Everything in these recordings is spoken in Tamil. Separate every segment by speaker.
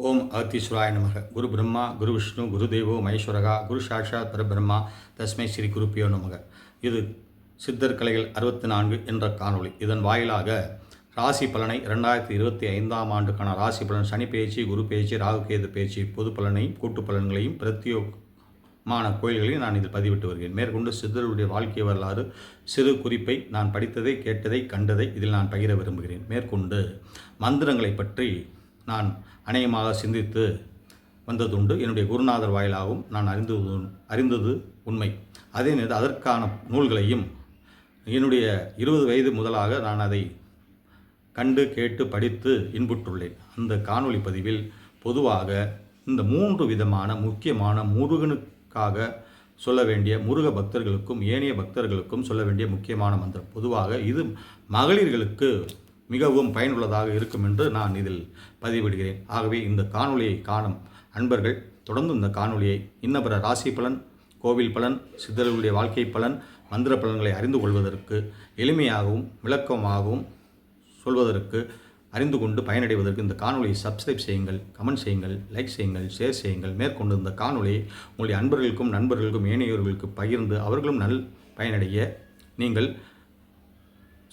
Speaker 1: ஓம் அகத்தீஸ்வராய நமக. குரு பிரம்மா குரு விஷ்ணு குரு தேவோ மகேஸ்வரகா குரு சாட்சாத் பரபிரம்மா தஸ்மை ஸ்ரீ குருப்பியோ நமக. இது சித்தர் கலைகள் அறுபத்தி நான்கு என்ற காணொளி. இதன் வாயிலாக ராசி பலனை ரெண்டாயிரத்தி இருபத்தி ஐந்தாம் ஆண்டுக்கான ராசி பலன் சனி பேச்சு குரு பேச்சு ராகுகேது பேச்சு பொது பலனையும் கூட்டு பலன்களையும் பிரத்யோகமான கோயில்களையும் நான் இதில் பதிவிட்டு வருகிறேன். மேற்கொண்டு சித்தருடைய வாழ்க்கை வரலாறு சிறு குறிப்பை நான் படித்ததை கேட்டதை கண்டதை இதில் நான் பகிர விரும்புகிறேன். மேற்கொண்டு மந்திரங்களை பற்றி நான் அநேகமாக சிந்தித்து வந்ததுண்டு. என்னுடைய குருநாதர் வாயிலாகவும் நான் அறிந்தது அறிந்தது உண்மை. அதே நேரம் அதற்கான நூல்களையும் என்னுடைய இருபது வயது முதலாக நான் அதை கண்டு கேட்டு படித்து இன்புற்றுள்ளேன். அந்த காணொளி பதிவில் பொதுவாக இந்த மூன்று விதமான முக்கியமான முருகனுக்காக சொல்ல வேண்டிய முருக பக்தர்களுக்கும் ஏனைய பக்தர்களுக்கும் சொல்ல வேண்டிய முக்கியமான மந்திரம். பொதுவாக இது மகளிர்களுக்கு மிகவும் பயனுள்ளதாக இருக்கும் என்று நான் இதில் பதிவிடுகிறேன். ஆகவே இந்த காணொளியை காணும் அன்பர்கள் தொடர்ந்து இந்த காணொளியை இன்னபிற ராசி பலன் கோவில் பலன் சித்தர்களுடைய வாழ்க்கை பலன் மந்திர பலன்களை அறிந்து கொள்வதற்கு எளிமையாகவும் விளக்கமாகவும் சொல்வதற்கு அறிந்து கொண்டு பயனடைவதற்கு இந்த காணொலியை சப்ஸ்கிரைப் செய்யுங்கள் கமெண்ட் செய்யுங்கள் லைக் செய்யுங்கள் ஷேர் செய்யுங்கள் மேற்கொண்டு இந்த காணொலியை உங்களுடைய அன்பர்களுக்கும் நண்பர்களுக்கும் ஏனையோர்களுக்கு பகிர்ந்து அவர்களும் நல் பயனடைய நீங்கள்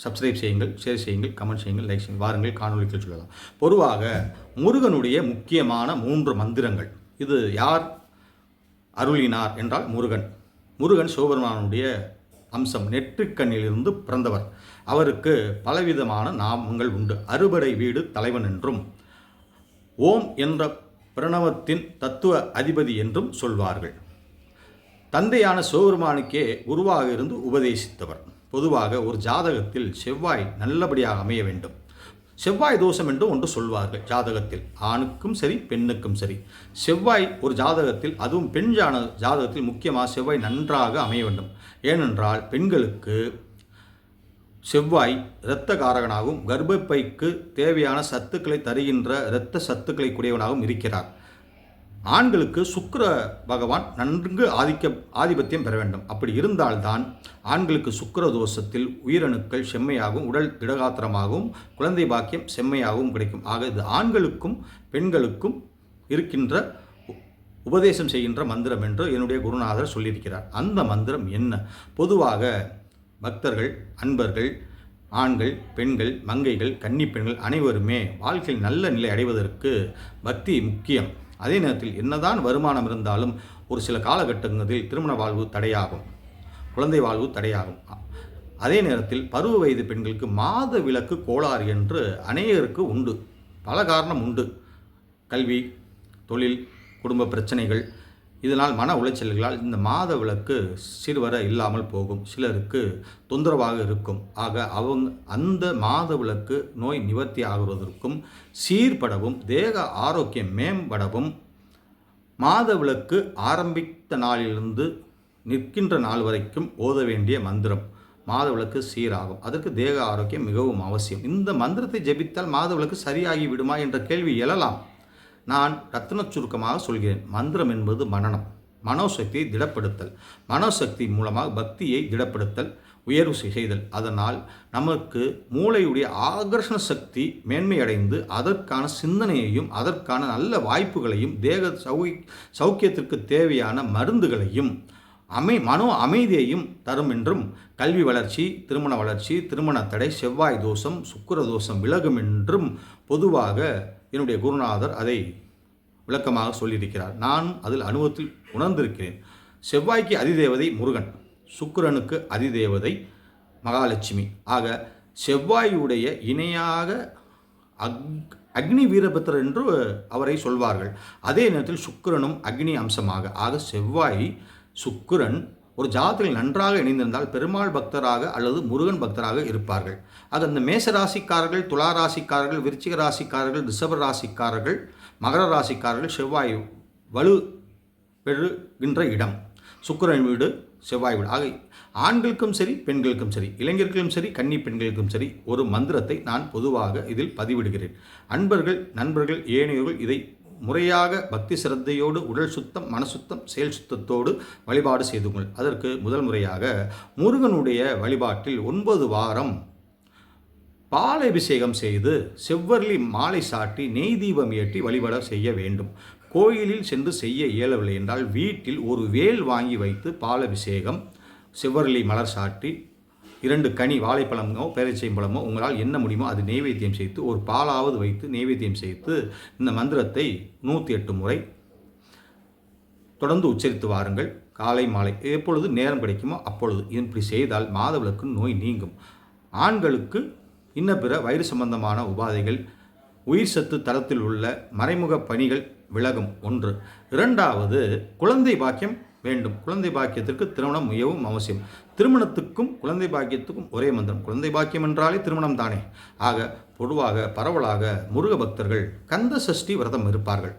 Speaker 1: சப்ஸ்கிரைப் செய்யுங்கள் ஷேர் செய்யுங்கள் கமெண்ட் செய்யுங்கள் லைக் செய்யுங்கள். வாருங்கள் காணொலிக்கு சொல்லலாம். பொதுவாக முருகனுடைய முக்கியமான மூன்று மந்திரங்கள். இது யார்? அருளினார் என்றால் முருகன். முருகன் சிவபெருமானுடைய அம்சம் நெற்றிக்கண்ணிலிருந்து பிறந்தவர். அவருக்கு பலவிதமான நாமங்கள் உண்டு. அறுபடை வீடு தலைவன் என்றும் ஓம் என்ற பிரணவத்தின் தத்துவ அதிபதி என்றும் சொல்வார்கள். தந்தையான சிவபெருமானுக்கே உருவாக இருந்து உபதேசித்தவர். பொதுவாக ஒரு ஜாதகத்தில் செவ்வாய் நல்லபடியாக அமைய வேண்டும். செவ்வாய் தோஷம் என்று ஒன்று சொல்வார்கள் ஜாதகத்தில். ஆணுக்கும் சரி பெண்ணுக்கும் சரி. செவ்வாய் ஒரு ஜாதகத்தில் அதுவும் பெண் ஜான ஜாதகத்தில் முக்கியமாக செவ்வாய் நன்றாக அமைய வேண்டும். ஏனென்றால் பெண்களுக்கு செவ்வாய் இரத்த காரகனாகவும் கர்ப்பப்பைக்கு தேவையான சத்துக்களை தருகின்ற இரத்த சத்துக்களை கூடியவனாகவும் இருக்கிறார். ஆண்களுக்கு சுக்கர பகவான் நன்கு ஆதிக்க ஆதிபத்தியம் பெற வேண்டும். அப்படி இருந்தால்தான் ஆண்களுக்கு சுக்கிர தோஷத்தில் உயிரணுக்கள் செம்மையாகவும் உடல் திடகாத்திரமாகவும் குழந்தை பாக்கியம் செம்மையாகவும் கிடைக்கும். ஆக இது ஆண்களுக்கும் பெண்களுக்கும் இருக்கின்ற உபதேசம் செய்கின்ற மந்திரம் என்று என்னுடைய குருநாதர் சொல்லியிருக்கிறார். அந்த மந்திரம் என்ன? பொதுவாக பக்தர்கள் அன்பர்கள் ஆண்கள் பெண்கள் மங்கைகள் கன்னி பெண்கள் அனைவருமே வாழ்க்கையில் நல்ல நிலை அடைவதற்கு பக்தி முக்கியம். அதே நேரத்தில் என்னதான் வருமானம் இருந்தாலும் ஒரு சில காலகட்டங்களில் திருமண வாழ்வு தடையாகும் குழந்தை வாழ்வு தடையாகும். அதே நேரத்தில் பருவ வயது பெண்களுக்கு மாத விலக்கு கோளாறு என்று அநேகருக்கு உண்டு. பல காரணம் உண்டு. கல்வி தொழில் குடும்ப பிரச்சனைகள் இதனால் மன உளைச்சல்களால் இந்த மாத விளக்கு சிறுவர இல்லாமல் போகும். சிலருக்கு தொந்தரவாக இருக்கும். ஆக அவங்க அந்த மாத விளக்கு நோய் நிவர்த்தி ஆகுவதற்கும் சீர்படவும் தேக ஆரோக்கியம் மேம்படவும் மாத விளக்கு ஆரம்பித்த நாளிலிருந்து நிற்கின்ற நாள் வரைக்கும் ஓத வேண்டிய மந்திரம். மாத விளக்கு சீராகும். அதற்கு தேக ஆரோக்கியம் மிகவும் அவசியம். இந்த மந்திரத்தை ஜெபித்தால் மாத விளக்கு சரியாகி விடுமா என்ற கேள்வி எழலாம். நான் ரத்ன சுருக்கமாக சொல்கிறேன். மந்திரம் என்பது மனநம். மனோசக்தியை திடப்படுத்தல். மனோசக்தி மூலமாக பக்தியை திடப்படுத்தல் உயர்வு செய்தல். அதனால் நமக்கு மூளையுடைய ஆகர்ஷண சக்தி மேன்மையடைந்து அதற்கான சிந்தனையையும் அதற்கான நல்ல வாய்ப்புகளையும் தேக சௌகி சௌக்கியத்திற்கு தேவையான மருந்துகளையும் அமை மனோ அமைதியையும் தரும் என்றும் கல்வி வளர்ச்சி திருமண வளர்ச்சி திருமண தடை செவ்வாய் தோஷம் சுக்கர தோஷம் விலகும் என்றும் பொதுவாக என்னுடைய குருநாதர் அதை விளக்கமாக சொல்லியிருக்கிறார். நான் அதில் அனுபவத்தில் உணர்ந்திருக்கிறேன். செவ்வாய்க்கு அதிதேவதை முருகன் சுக்கிரனுக்கு அதிதேவதை மகாலட்சுமி. ஆக செவ்வாயுடைய இணையாக அக் அக்னி வீரபத்திரர் என்று அவரை சொல்வார்கள். அதே நேரத்தில் சுக்கிரனும் அக்னி அம்சமாக. ஆக செவ்வாய் சுக்கிரன் ஒரு ஜாதத்தில் நன்றாக இணைந்திருந்தால் பெருமாள் பக்தராக அல்லது முருகன் பக்தராக இருப்பார்கள். அது அந்த மேச ராசிக்காரர்கள் துலா ராசிக்காரர்கள் விருச்சிக ராசிக்காரர்கள் ரிஷப ராசிக்காரர்கள் மகர ராசிக்காரர்கள் செவ்வாய் வலு பெறுகின்ற இடம். சுக்கரன் வீடு செவ்வாய் வீடு. ஆக ஆண்களுக்கும் சரி பெண்களுக்கும் சரி இளைஞர்களுக்கும் சரி கன்னி பெண்களுக்கும் சரி ஒரு மந்திரத்தை நான் பொதுவாக இதில் பதிவிடுகிறேன். அன்பர்கள் நண்பர்கள் ஏனையோர்கள் இதை முறையாக பக்தி சிரத்தையோடு உடல் சுத்தம் மனசுத்தம் செயல் சுத்தத்தோடு வழிபாடு செய்துங்கள் அதற்கு முதல் முறையாக முருகனுடைய வழிபாட்டில் ஒன்பது வாரம் பாலபிஷேகம் செய்து செவ்வரளி மாலை சாட்டி நெய் தீபம் ஏற்றி வழிபட செய்ய வேண்டும். கோயிலில் சென்று செய்ய இயலவில்லை என்றால் வீட்டில் ஒரு வேல் வாங்கி வைத்து பாலபிஷேகம் செவ்வரளி மலர் சாட்டி இரண்டு கனி வாழைப்பழமோ பழமோ உங்களால் என்ன முடியுமோ அது நெய்வேத்தியம் செய்து ஒரு பாலாவது வைத்து நெய்வேத்தியம் செய்து இந்த மந்திரத்தை நூற்றி எட்டு முறை தொடர்ந்து உச்சரித்து வாருங்கள். காலை மாலை எப்பொழுது நேரம் கிடைக்குமோ அப்பொழுது இப்படி செய்தால் மாதவிளக்கு நோய் நீங்கும். ஆண்களுக்கு இன்ன பிற வயிறு சம்பந்தமான உபாதைகள் உயிர் சத்து தளத்தில் உள்ள மறைமுக பணிகள் விலகும். ஒன்று. இரண்டாவது குழந்தை பாக்கியம் வேண்டும். குழந்தை பாக்கியத்திற்கு திருமணம் மிகவும் அவசியம். திருமணத்துக்கும் குழந்தை பாக்கியத்துக்கும் ஒரே மந்திரம். குழந்தை பாக்கியம் என்றாலே திருமணம் தானே. ஆக பொதுவாக பரவலாக முருக பக்தர்கள் கந்த சஷ்டி விரதம் இருப்பார்கள்.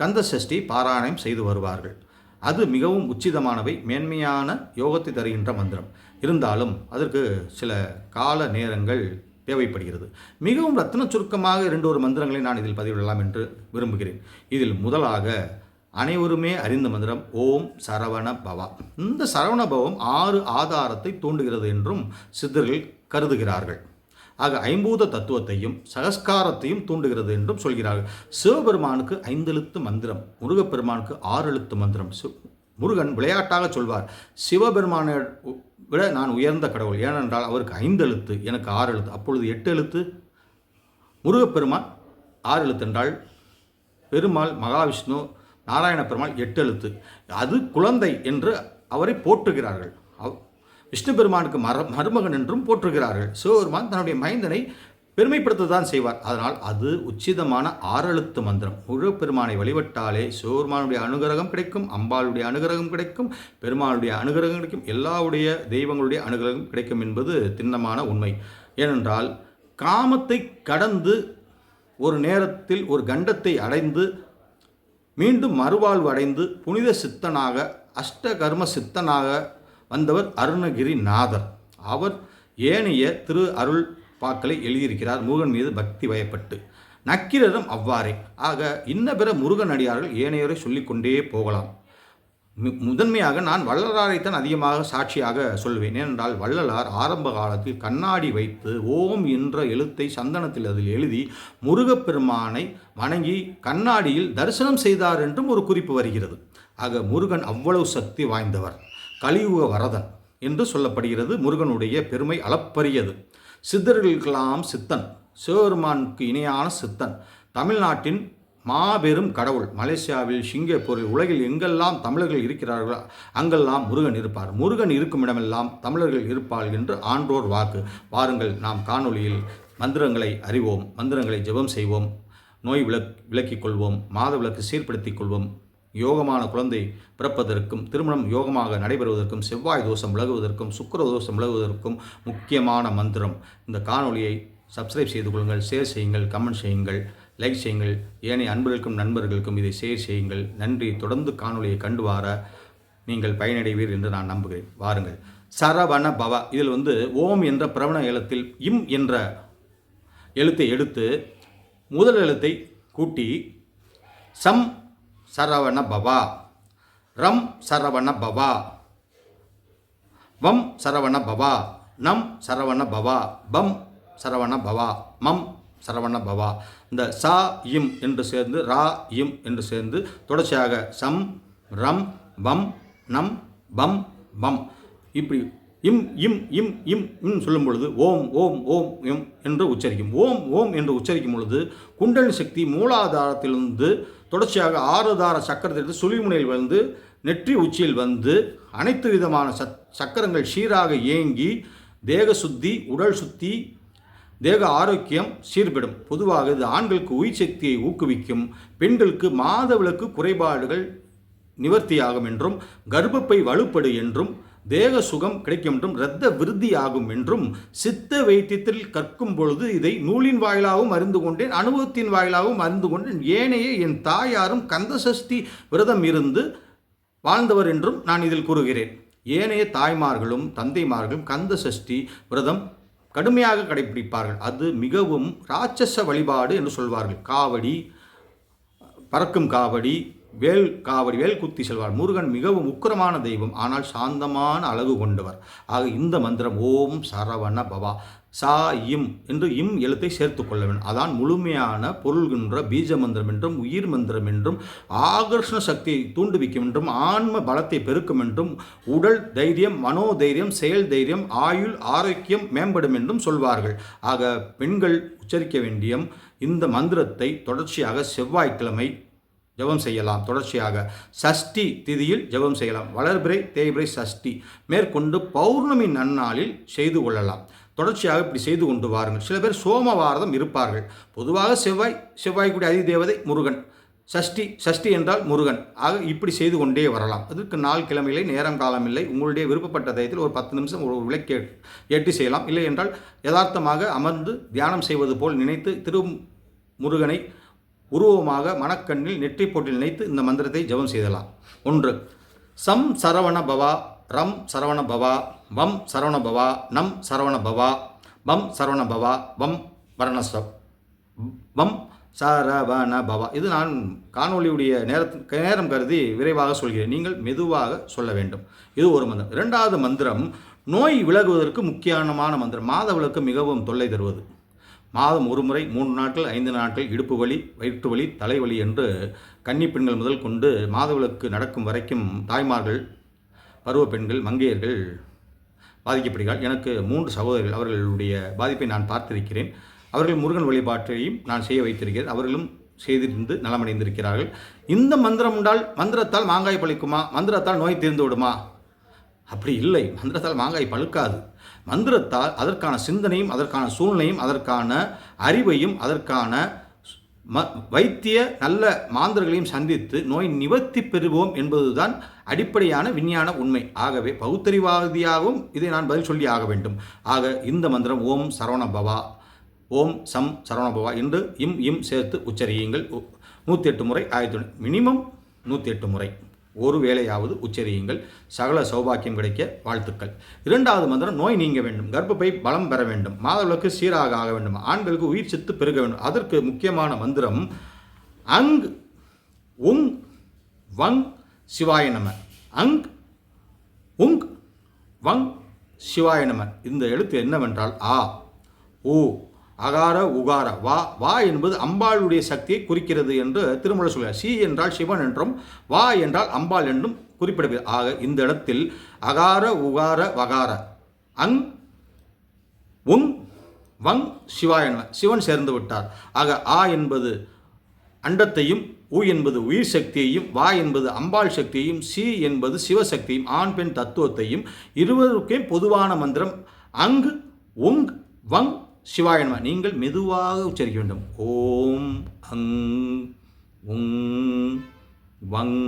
Speaker 1: கந்த சஷ்டி பாராயணம் செய்து வருவார்கள். அது மிகவும் உச்சிதமானவை மேன்மையான யோகத்தை தருகின்ற மந்திரம். இருந்தாலும் அதற்கு சில கால நேரங்கள் தேவைப்படுகிறது. மிகவும் ரத்தின சுருக்கமாக இரண்டு ஒரு மந்திரங்களை நான் இதில் பதிவிடலாம் என்று விரும்புகிறேன். இதில் முதலாக அனைவருமே அறிந்த மந்திரம் ஓம் சரவண பவா. இந்த சரவண பவம் ஆறு ஆதாரத்தை தூண்டுகிறது என்றும் சித்தர்கள் கருதுகிறார்கள். ஆக ஐம்பூத தத்துவத்தையும் சகஸ்காரத்தையும் தூண்டுகிறது என்றும் சொல்கிறார்கள். சிவபெருமானுக்கு ஐந்தெழுத்து மந்திரம் முருகப்பெருமானுக்கு ஆறு எழுத்து மந்திரம் முருகன் விளையாட்டாக சொல்வார் சிவபெருமானை விட நான் உயர்ந்த கடவுள். ஏனென்றால் அவருக்கு ஐந்து எழுத்து எனக்கு ஆறு எழுத்து அப்பொழுது எட்டு எழுத்து முருகப்பெருமான் ஆறு எழுத்து என்றால் பெருமாள் மகாவிஷ்ணு நாராயண பெருமாள் எட்டு எழுத்து அது குழந்தை என்று அவரை போற்றுகிறார்கள். விஷ்ணு பெருமானுக்கு மர மருமகன் என்றும் போற்றுகிறார்கள். சிவபெருமான் தன்னுடைய மைந்தனை பெருமைப்படுத்த தான் செய்வார். அதனால் அது உச்சிதமான ஆறெழுத்து மந்திரம். முருகப்பெருமானை வழிபட்டாலே சிவபெருமானுடைய அனுகிரகம் கிடைக்கும் அம்பாளுடைய அனுகிரகம் கிடைக்கும் பெருமாளுடைய அனுகிரகம் கிடைக்கும் எல்லாவுடைய தெய்வங்களுடைய அனுகிரகம் கிடைக்கும் என்பது திண்ணமான உண்மை. ஏனென்றால் காமத்தை கடந்து ஒரு நேரத்தில் ஒரு கண்டத்தை அடைந்து மீண்டும் மறுவாழ்வு அடைந்து புனித சித்தனாக அஷ்டகர்ம சித்தனாக வந்தவர் அருணகிரிநாதர். அவர் ஏனைய திரு அருள் பாக்களை எழுதியிருக்கிறார். முருகன் மீது பக்தி வயப்பட்டு. நக்கிரரும் அவ்வாறே. ஆக இன்ன பிற முருகன் அடியார்கள் ஏனையோரை சொல்லிக்கொண்டே போகலாம். முதன்மையாக நான் வள்ளலாரைத்தான் அதிகமாக சாட்சியாக சொல்வேன். ஏனென்றால் வள்ளலார் ஆரம்ப காலத்தில் கண்ணாடி வைத்து ஓம் என்ற எழுத்தை சந்தனத்தில் அதில் எழுதி முருகப்பெருமானை வணங்கி கண்ணாடியில் தரிசனம் செய்தார் என்றும் ஒரு குறிப்பு வருகிறது. ஆக முருகன் அவ்வளவு சக்தி வாய்ந்தவர். கலியுக வரதன் என்று சொல்லப்படுகிறது. முருகனுடைய பெருமை அளப்பரியது. சித்தர்களுக்கெல்லாம் சித்தன். சிவபெருமானுக்கு இணையான சித்தன். தமிழ்நாட்டின் மாபெரும் கடவுள். மலேசியாவில் சிங்கப்பூரில் உலகில் எங்கெல்லாம் தமிழர்கள் இருக்கிறார்களோ அங்கெல்லாம் முருகன் இருப்பார். முருகன் இருக்கும் இடமெல்லாம் தமிழர்கள் இருப்பாள் என்று ஆன்றோர் வாக்கு. வாருங்கள் நாம் காணொளியில் மந்திரங்களை அறிவோம். மந்திரங்களை ஜெபம் செய்வோம். நோய் விளக் விளக்கிக் கொள்வோம். மாத விளக்கு சீர்படுத்திக் கொள்வோம். யோகமான குழந்தை பிறப்பதற்கும் திருமணம் யோகமாக நடைபெறுவதற்கும் செவ்வாய் தோஷம் விலகுவதற்கும் சுக்கர தோஷம் விலகுவதற்கும் முக்கியமான மந்திரம். இந்த காணொலியை சப்ஸ்கிரைப் செய்து கொள்ளுங்கள் ஷேர் செய்யுங்கள் கமெண்ட் செய்யுங்கள். லைக் செய்யுங்கள். ஏனைய அன்பர்களுக்கும் நண்பர்களுக்கும் இதை ஷேர் செய்யுங்கள். நன்றி. தொடர்ந்து காணொலியை கண்டு வார நீங்கள் பயனடைவீர் என்று நான் நம்புகிறேன். வாருங்கள். சரவண பவ. இதில் வந்து ஓம் என்ற பிரவண எழுத்தில் இம் என்ற எழுத்தை எடுத்து முதல் எழுத்தை கூட்டி சம் சரவண பவா. ரம் சரவண பவா. வம் சரவண பவா. நம் சரவண பவா. பம் சரவண பவா. மம் சரவண பவா. இந்த சா இம் என்று சேர்ந்து ரா இம் என்று சேர்ந்து தொடர்ச்சியாக சம் ரம் வம் நம் பம் பம் இப்படி இம் இம் இம் இம் இம் சொல்லும் பொழுது ஓம் ஓம் ஓம் எம் என்று உச்சரிக்கும். ஓம் ஓம் என்று உச்சரிக்கும் பொழுது குண்டலி சக்தி மூலாதாரத்திலிருந்து தொடர்ச்சியாக ஆறுதார சக்கரத்திலிருந்து சுழிமுனையில் வந்து நெற்றி உச்சியில் வந்து அனைத்து விதமான சத் சக்கரங்கள் சீராக இயங்கி தேக சுத்தி உடல் சுத்தி தேக ஆரோக்கியம் சீர்படும். பொதுவாக இது ஆண்களுக்கு உயிர் சக்தியை ஊக்குவிக்கும். பெண்களுக்கு மாதவிளக்கு குறைபாடுகள் நிவர்த்தியாகும் என்றும் கர்ப்பப்பை வலுப்படு என்றும் தேக சுகம் கிடைக்கும் என்றும் இரத்த விருத்தி ஆகும் என்றும் சித்த வைத்தியத்தில் கற்கும் பொழுது இதை நூலின் வாயிலாகவும் அறிந்து கொண்டேன் அனுபவத்தின் வாயிலாகவும் அறிந்து கொண்டேன். ஏனைய என் தாயாரும் கந்தசஷ்டி விரதம் இருந்து வாழ்ந்தவர் என்றும் நான் இதில் கூறுகிறேன். ஏனைய தாய்மார்களும் தந்தைமார்களும் கந்த சஷ்டி விரதம் கடுமையாக கடைபிடிப்பார்கள். அது மிகவும் ராட்சச வழிபாடு என்று சொல்வார்கள். காவடி பறக்கும் காவடி வேல் காவடி வேல் குத்தி செல்வார். முருகன் மிகவும் உக்கிரமான தெய்வம். ஆனால் சாந்தமான அழகு கொண்டவர். ஆக இந்த மந்திரம் ஓம் சரவண பவா. சா இம் என்று இம் எழுத்தை சேர்த்து கொள்ள வேண்டும். அதான் முழுமையான பொருள்கின்ற பீஜ மந்திரம் என்றும் உயிர் மந்திரம் என்றும் ஆகர்ஷண சக்தியை தூண்டுவிக்கும் என்றும் ஆன்ம பலத்தை பெருக்கும் என்றும் உடல் தைரியம் மனோதைரியம் செயல் தைரியம் ஆயுள் ஆரோக்கியம் மேம்படும் என்றும் சொல்வார்கள். ஆக பெண்கள் உச்சரிக்க வேண்டிய இந்த மந்திரத்தை தொடர்ச்சியாக செவ்வாய்க்கிழமை ஜெபம் செய்யலாம். தொடர்ச்சியாக சஷ்டி திதியில் ஜெபம் செய்யலாம். வளர்பிறை தேய்பிறை சஷ்டி மேற்கொண்டு பௌர்ணமி நன்னாளில் செய்து கொள்ளலாம். தொடர்ச்சியாக இப்படி செய்து கொண்டு வாருங்கள். சில பேர் சோமவாரதம் இருப்பார்கள். பொதுவாக செவ்வாய் செவ்வாய்க்குடி அதி தேவதை முருகன். சஷ்டி சஷ்டி என்றால் முருகன். ஆக இப்படி செய்து கொண்டே வரலாம். அதற்கு நாள் கிழமையிலே நேரம் காலம் இல்லை. உங்களுடைய விருப்பப்பட்ட தயத்தில் ஒரு பத்து நிமிஷம் ஒரு விளக்கு எட்டு செய்யலாம். இல்லை என்றால் யதார்த்தமாக அமர்ந்து தியானம் செய்வது போல் நினைத்து திரு முருகனை உருவமாக மனக்கண்ணில் நெற்றி போட்டில் நினைத்து இந்த மந்திரத்தை ஜெபம் செய்தலாம். ஒன்று சம் சரவண பவா ரம் சரவண பவா வம் சரவண பவா நம் சரவண பவா பம் சரவண பவா வம் வரணஸ்வம் வம் சரவண பவா இது நான் காணொலியுடைய நேரத்து நேரம் கருதி விரைவாக சொல்கிறேன். நீங்கள் மெதுவாக சொல்ல வேண்டும். இது ஒரு மந்திரம். இரண்டாவது மந்திரம் நோய் விலகுவதற்கு முக்கியமான மந்திரம். மாதவிளக்கு மிகவும் தொல்லை தருவது. மாதம் ஒரு முறை மூன்று நாட்கள் ஐந்து நாட்கள் இடுப்பு வலி வயிற்று வலி தலைவலி என்று கன்னி பெண்கள் முதல் கொண்டு மாதவிளக்கு நடக்கும் வரைக்கும் தாய்மார்கள் பருவ பெண்கள் மங்கையர்கள் பாதிக்கப்படுகிறார். எனக்கு மூன்று சகோதரர்கள் அவர்களுடைய பாதிப்பை நான் பார்த்திருக்கிறேன். அவர்கள் முருகன் வழிபாட்டையும் நான் செய்ய வைத்திருக்கிறேன். அவர்களும் செய்திருந்து நலமடைந்திருக்கிறார்கள். இந்த மந்திரம் உண்டால் மந்திரத்தால் மாங்காய் பழிக்குமா? மந்திரத்தால் நோய் தீர்ந்து விடுமா? அப்படி இல்லை. மந்திரத்தால் மாங்காய் பழுக்காது. மந்திரத்தால் அதற்கான சிந்தனையும் அதற்கான சூழ்நிலையும் அதற்கான அறிவையும் அதற்கான ம வைத்திய நல்ல மாந்தர்களையும் சந்தித்து நோய் நிவர்த்தி பெறுவோம் என்பதுதான் அடிப்படையான விஞ்ஞான உண்மை. ஆகவே பகுத்தறிவாதியாகவும் இதை நான் பதில் சொல்லி ஆக வேண்டும். ஆக இந்த மந்திரம் ஓம் சரவண பவா ஓம் சம் சரவண பவா என்று இம் இம் சேர்த்து உச்சரியுங்கள். நூற்றி எட்டு முறை ஆயிரத்தி மினிமம் நூற்றி எட்டு முறை. ஒரு வேளையாவது உச்சரியுங்கள். சகல சௌபாக்கியம் கிடைக்க வாழ்த்துக்கள். இரண்டாவது மந்திரம் நோய் நீங்க வேண்டும். கர்ப்பப்பை பலம் பெற வேண்டும். மாதவிளக்கு சீராக ஆக வேண்டும். ஆண்களுக்கு உயிர் சித்து பெருக வேண்டும். அதற்கு முக்கியமான மந்திரம் அங் உங் வங் சிவாய நம. அங் உங் வங் சிவாய நம. இந்த எழுத்து என்னவென்றால் ஆ ஓ அகார உகார வா வா என்பது அம்பாளுடைய சக்தியை குறிக்கிறது என்று திருமலை சொல்கிறார். சி என்றால் சிவன் என்றும் வா என்றால் அம்பாள் என்றும் குறிப்பிடப்படுகிறது ஆக இந்த இடத்தில் அகார உகார வகார அங் உங் வங் சிவா நம சிவன் சேர்ந்து விட்டார். ஆக ஆ என்பது அண்டத்தையும் உ என்பது உயிர் சக்தியையும் வா என்பது அம்பாள் சக்தியையும் சி என்பது சிவசக்தியும் ஆண் பெண் தத்துவத்தையும் இருவருக்கே பொதுவான மந்திரம் அங் உங் வங் சிவாய நம நீங்கள் மெதுவாக உச்சரிக்க வேண்டும். ஓம் அங் உங் வங்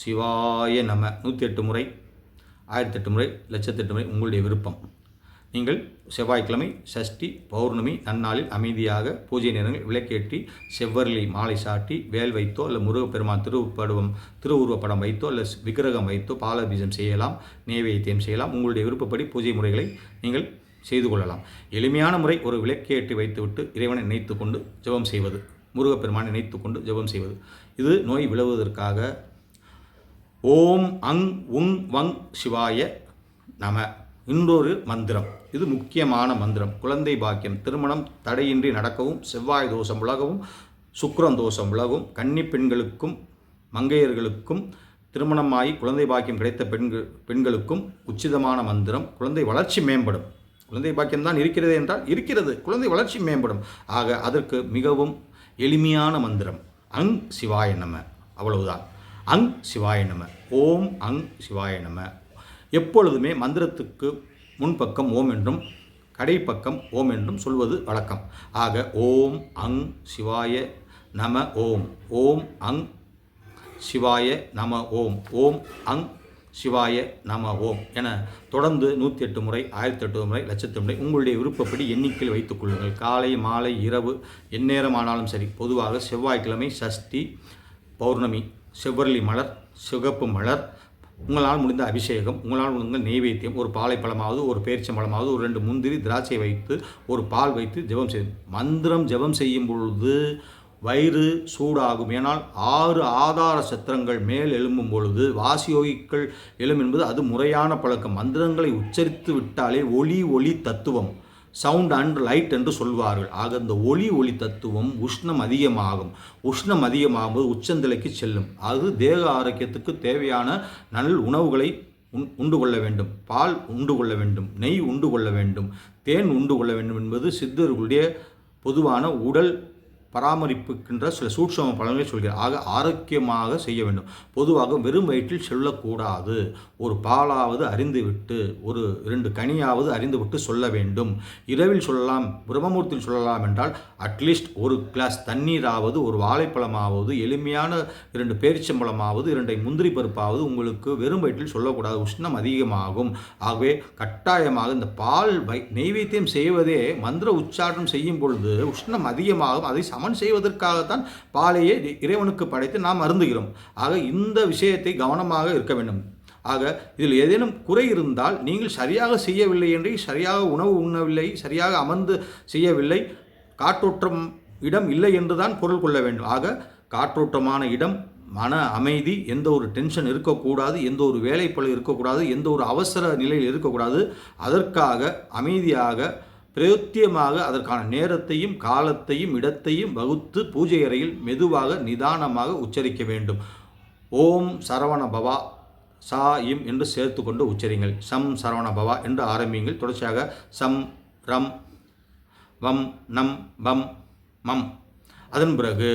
Speaker 1: சிவாய நம நூற்றி எட்டு முறை ஆயிரத்தி எட்டு முறை லட்சத்தெட்டு முறை உங்களுடைய விருப்பம். நீங்கள் செவ்வாய்க்கிழமை சஷ்டி பௌர்ணமி நன்னாளில் அமைதியாக பூஜை நேரங்கள் விளக்கேற்றி செவ்வரளி மாலை சாட்டி வேல் வைத்தோ அல்ல முருகப்பெருமான் திருவுப்படவம் திருவுருவப்படம் வைத்தோ அல்ல விக்கிரகம் வைத்தோ பாலபீஜம் செய்யலாம் நேவேத்தியம் செய்யலாம் உங்களுடைய விருப்பப்படி பூஜை முறைகளை நீங்கள் செய்து கொள்ளலாம். எளிமையான முறை ஒரு விளக்கேற்றி வைத்துவிட்டு இறைவனை நினைத்து கொண்டு ஜெபம் செய்வது. முருகப்பெருமானை நினைத்து கொண்டு ஜெபம் செய்வது. இது நோய் விழுவதற்காக ஓம் அங் உங் வங் சிவாய நம. இன்னொரு மந்திரம். இது முக்கியமான மந்திரம். குழந்தை பாக்கியம். திருமணம் தடையின்றி நடக்கவும் செவ்வாய் தோஷம் விலகவும் சுக்கரம் தோஷம் விலகும் கன்னி பெண்களுக்கும் மங்கையர்களுக்கும் திருமணமாகி குழந்தை பாக்கியம் கிடைத்த பெண்கள் பெண்களுக்கும் உச்சிதமான மந்திரம். குழந்தை வளர்ச்சி மேம்படும். குழந்தை பாக்கியம்தான் இருக்கிறது என்றால் இருக்கிறது. குழந்தை வளர்ச்சி மேம்படும். ஆக அதற்கு மிகவும் எளிமையான மந்திரம். அங் சிவாய நம. அவ்வளவுதான். அங் சிவாய நம. ஓம் அங் சிவாய நம. எப்பொழுதுமே மந்திரத்துக்கு முன்பக்கம் ஓம் என்றும் கடைப்பக்கம் ஓம் என்றும் சொல்வது வழக்கம். ஆக ஓம் அங் சிவாய நம ஓம். ஓம் அங் சிவாய நம ஓம். ஓம் அங் சிவாய நம ஓம் என தொடர்ந்து நூற்றி எட்டு முறை ஆயிரத்தி எட்டு முறை லட்சத்து முறை உங்களுடைய விருப்பப்படி எண்ணிக்கையில் வைத்துக் கொள்ளுங்கள். காலை மாலை இரவு எந்நேரம் ஆனாலும் சரி. பொதுவாக செவ்வாய்க்கிழமை சஷ்டி பௌர்ணமி செவ்வரளி மலர் சிகப்பு மலர் உங்களால் முடிந்த அபிஷேகம் உங்களால் முடிந்த நெய்வேத்தியம் ஒரு பாலைப்பழமாவது ஒரு பேரிச்சம்பழமாவது ஒரு ரெண்டு முந்திரி திராட்சை வைத்து ஒரு பால் வைத்து ஜெபம் செய்யும் மந்திரம் ஜெபம் செய்யும் பொழுது வயிறு சூடாகும். ஏனால் ஆறு ஆதார சத்திரங்கள் மேல் எழும்பும் பொழுது வாசியோகிக்கள் எழும் என்பது அது முறையான பழக்கம். மந்திரங்களை உச்சரித்து விட்டாலே ஒளி ஒளி தத்துவம் சவுண்ட் அண்ட் லைட் என்று சொல்வார்கள். ஆக இந்த ஒளி ஒளி தத்துவம் உஷ்ணம் அதிகமாகும். உஷ்ணம் அதிகமாகும்போது உச்சந்தலைக்கு செல்லும். அது தேக ஆரோக்கியத்துக்கு தேவையான நல் உணவுகளை உண் உண்டு கொள்ள வேண்டும். பால் உண்டு கொள்ள வேண்டும். நெய் உண்டு கொள்ள வேண்டும். தேன் உண்டு கொள்ள வேண்டும் என்பது சித்தர்களுடைய பொதுவான உடல் பராமரிப்புக்கின்ற சில சூட்சம பலன்களை சொல்கிறார். ஆக ஆரோக்கியமாக செய்ய வேண்டும். பொதுவாக வெறும் வயிற்றில் சொல்லக்கூடாது. ஒரு பாலாவது அறிந்துவிட்டு ஒரு இரண்டு கனியாவது அறிந்துவிட்டு சொல்ல வேண்டும். இரவில் சொல்லலாம் பிரம்மமூர்த்தியில் சொல்லலாம் என்றால் அட்லீஸ்ட் ஒரு கிளாஸ் தண்ணீராவது ஒரு வாழைப்பழமாவது எளிமையான இரண்டு பேரிச்சம்பழமாவது இரண்டை முந்திரி பருப்பாவது உங்களுக்கு வெறும் வயிற்றில் சொல்லக்கூடாது. உஷ்ணம் அதிகமாகும். ஆகவே கட்டாயமாக இந்த பால் வை நெய்வேத்தியம் செய்வதே மந்திர உச்சாரணம் செய்யும் பொழுது உஷ்ணம் அதிகமாகும். அதை சமன் செய்வதற்காகத்தான் பாலையே இறைவனுக்கு படைத்து நாம் அருந்துகிறோம். ஆக இந்த விஷயத்தை கவனமாக இருக்க வேண்டும். ஆக இதில் ஏதேனும் குறை இருந்தால் நீங்கள் சரியாக செய்யவில்லை என்று சரியாக உணவு உண்ணவில்லை சரியாக அமர்ந்து செய்யவில்லை காற்றோட்டம் இடம் இல்லை என்றுதான் பொருள் கொள்ள வேண்டும். ஆக காற்றோட்டமான இடம் மன அமைதி எந்த ஒரு டென்ஷன் இருக்கக்கூடாது எந்த ஒரு வேலைப்பளு இருக்கக்கூடாது எந்த ஒரு அவசர நிலையில் இருக்கக்கூடாது. அதற்காக அமைதியாக பிரயோத்தியமாக அதற்கான நேரத்தையும் காலத்தையும் இடத்தையும் வகுத்து பூஜை அறையில் மெதுவாக நிதானமாக உச்சரிக்க வேண்டும். ஓம் சரவண பவா சா இம் என்று சேர்த்து கொண்டு உச்சரிங்கள். சம் சரவண பவா என்று ஆரம்பியுங்கள். தொடர்ச்சியாக சம் ரம் வம் நம் பம் மம். அதன் பிறகு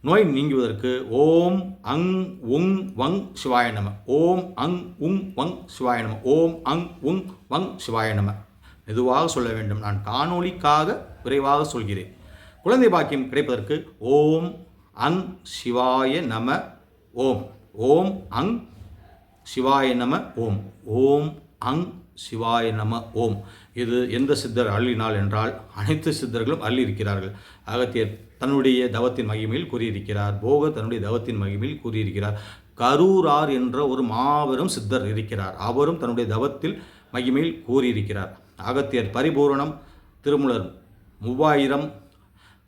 Speaker 1: நோய் நீங்குவதற்கு ஓம் அங் உங் வங் சிவாய நம. ஓம் அங் உங் வங் சிவாய நம. ஓம் அங் உங் வங் சிவாய நம. மெதுவாக சொல்ல வேண்டும். நான் காணொளிக்காக விரைவாக சொல்கிறேன். குழந்தை பாக்கியம் கிடைப்பதற்கு ஓம் அங் சிவாய நம ஓம். ஓம் அங் சிவாய நம ஓம். ஓம் அங் சிவாய நம ஓம். இது எந்த சித்தர் அள்ளினால் என்றால் அனைத்து சித்தர்களும் அள்ளியிருக்கிறார்கள். அகத்தியர் தன்னுடைய தவத்தின் மகிமையில் கூறியிருக்கிறார். போகர் தன்னுடைய தவத்தின் மகிமையில் கூறியிருக்கிறார். கரூரார் என்ற ஒரு மாபெரும் சித்தர் இருக்கிறார். அவரும் தன்னுடைய தவத்தில் மகிமையில் கூறியிருக்கிறார். அகத்தியர் பரிபூரணம் திருமுலர் மூவாயிரம்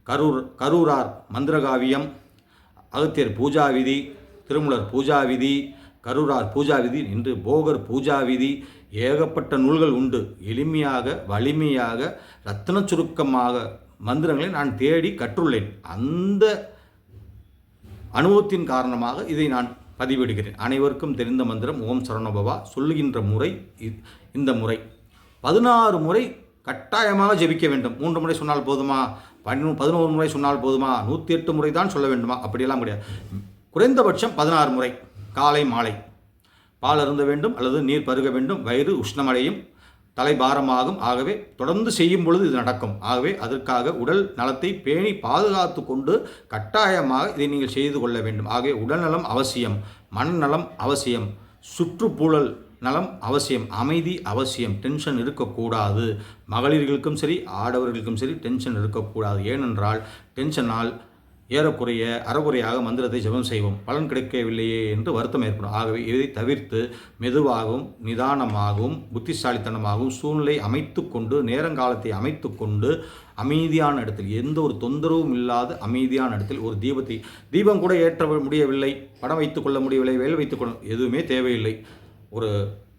Speaker 1: கரூர் கரூரார் மந்திரகாவியம் அகத்தியர் பூஜா விதி திருமுலர் பூஜா விதி கரூரார் பூஜா விதி என்று போகர் பூஜா விதி ஏகப்பட்ட நூல்கள் உண்டு. எளிமையாக வலிமையாக ரத்தன சுருக்கமாக மந்திரங்களை நான் தேடி கற்றுள்ளேன். அந்த அனுபவத்தின் காரணமாக இதை நான் பதிவிடுகிறேன். அனைவருக்கும் தெரிந்த மந்திரம் ஓம் சரணபவா. சொல்லுகின்ற முறை இந்த முறை. பதினாறு முறை கட்டாயமாக ஜெபிக்க வேண்டும். மூன்று முறை சொன்னால் போதுமா? பன்னு பதினோரு முறை சொன்னால் போதுமா? நூற்றி எட்டு முறை தான் சொல்ல வேண்டுமா? அப்படியெல்லாம் முடியாது குறைந்தபட்சம் பதினாறு முறை காலை மாலை. பால் அருந்த வேண்டும் அல்லது நீர் பருக வேண்டும். வயிறு உஷ்ணமடையும் தலை பாரமாகும். ஆகவே தொடர்ந்து செய்யும் பொழுது இது நடக்கும். ஆகவே அதற்காக உடல் நலத்தை பேணி பாதுகாத்து கொண்டு கட்டாயமாக இதை நீங்கள் செய்து கொள்ள வேண்டும். ஆகவே உடல்நலம் அவசியம் மனநலம் அவசியம். சுற்றுப்புழல் நலம் அவசியம் அமைதி அவசியம் டென்ஷன் இருக்கக்கூடாது. மகளிர்களுக்கும் சரி ஆடவர்களுக்கும் சரி டென்ஷன் இருக்கக்கூடாது. ஏனென்றால் டென்ஷனால் ஏறக்குறைய அறகுறையாக மந்திரத்தை ஜெபம் செய்வோம். பலன் கிடைக்கவில்லையே என்று வருத்தம் ஏற்படும். ஆகவே இதை தவிர்த்து மெதுவாகவும் நிதானமாகவும் புத்திசாலித்தனமாகவும் சூழ்நிலை அமைத்து கொண்டு நேரங்காலத்தை அமைத்து கொண்டு அமைதியான இடத்தில் எந்த ஒரு தொந்தரவும் இல்லாத அமைதியான இடத்தில் ஒரு தீபத்தை தீபம் கூட ஏற்ற முடியவில்லை படம் வைத்துக் கொள்ள முடியவில்லை வேலை வைத்துக் கொள்ள எதுவுமே தேவையில்லை. ஒரு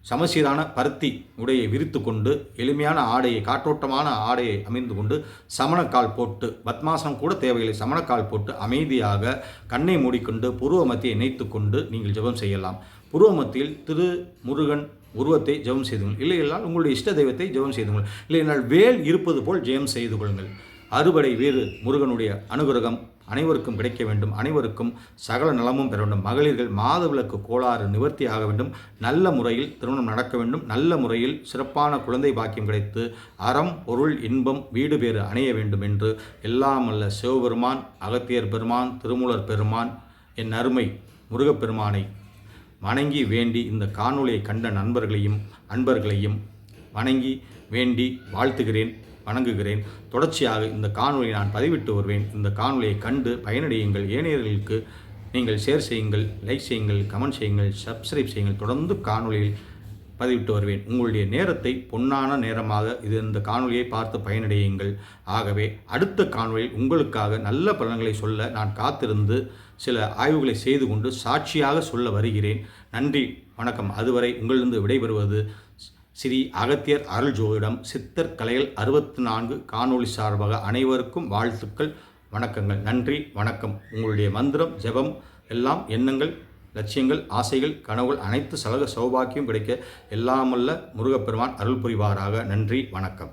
Speaker 1: சமசீரான பருத்தி உடையை விரித்து கொண்டு எளிமையான ஆடையை காற்றோட்டமான ஆடையை அமைந்து கொண்டு சமணக்கால் போட்டு பத்மாசனம் கூட தேவையில்லை சமணக்கால் போட்டு அமைதியாக கண்ணை மூடிக்கொண்டு புருவ மத்தியை இணைத்து கொண்டு நீங்கள் ஜெபம் செய்யலாம். புருவ மத்தியில் திரு முருகன் உருவத்தை ஜெபம் செய்து கொள்ளுங்கள் இல்லையென்றால் உங்களுடைய இஷ்ட தெய்வத்தை ஜெபம் செய்து கொள்ளுங்கள் இல்லையென்றால் வேல் இருப்பது போல் ஜெயம் செய்து கொள்ளுங்கள். அறுபடை வீறு முருகனுடைய அனுகிரகம். அனைவருக்கும் கிடைக்க வேண்டும். அனைவருக்கும் சகல நலமும் பெற வேண்டும். மகளிர்கள் மாதவிலக்கு கோளாறு நிவர்த்தி ஆக வேண்டும். நல்ல முறையில் திருமணம் நடக்க வேண்டும். நல்ல முறையில் சிறப்பான குழந்தை பாக்கியம் கிடைத்து அறம் பொருள் இன்பம் வீடு பேறு அணைய வேண்டும் என்று எல்லாம் அல்ல சிவபெருமான் அகத்தியர் பெருமான் திருமூலர் பெருமான் என் அருமை முருகப்பெருமானை வணங்கி வேண்டி இந்த காணொலியை கண்ட நண்பர்களையும் அன்பர்களையும் வணங்கி வேண்டி வாழ்த்துகிறேன். வணங்குகிறேன். தொடர்ச்சியாக இந்த காணொலியை நான் பதிவிட்டு வருவேன். இந்த காணொலியை கண்டு பயனடையுங்கள். ஏனையர்களுக்கு நீங்கள் ஷேர் செய்யுங்கள் லைக் செய்யுங்கள் கமெண்ட் செய்யுங்கள் சப்ஸ்கிரைப் செய்யுங்கள். தொடர்ந்து காணொலியில் பதிவிட்டு வருவேன். உங்களுடைய நேரத்தை பொன்னான நேரமாக இது இந்த காணொலியை பார்த்து பயனடையுங்கள். ஆகவே அடுத்த காணொலியில் உங்களுக்காக நல்ல பலன்களை சொல்ல நான் காத்திருந்து சில ஆய்வுகளை செய்து கொண்டு சாட்சியாக சொல்ல வருகிறேன். நன்றி வணக்கம். அதுவரை உங்களிருந்து விடைபெறுவது ஸ்ரீ அகத்தியர் அருள் ஜோதிடம் சித்தர் கலைகள் அறுபத்தி நான்கு காணொளி சார்பாக அனைவருக்கும் வாழ்த்துக்கள் வணக்கங்கள். நன்றி வணக்கம். உங்களுடைய மந்திரம் ஜெபம் எல்லாம் எண்ணங்கள் லட்சியங்கள் ஆசைகள் கனவுகள் அனைத்து சலக சௌபாக்கியம் கிடைக்க எல்லாமல்ல முருகப்பெருமான் அருள் புரிவாராக. நன்றி வணக்கம்.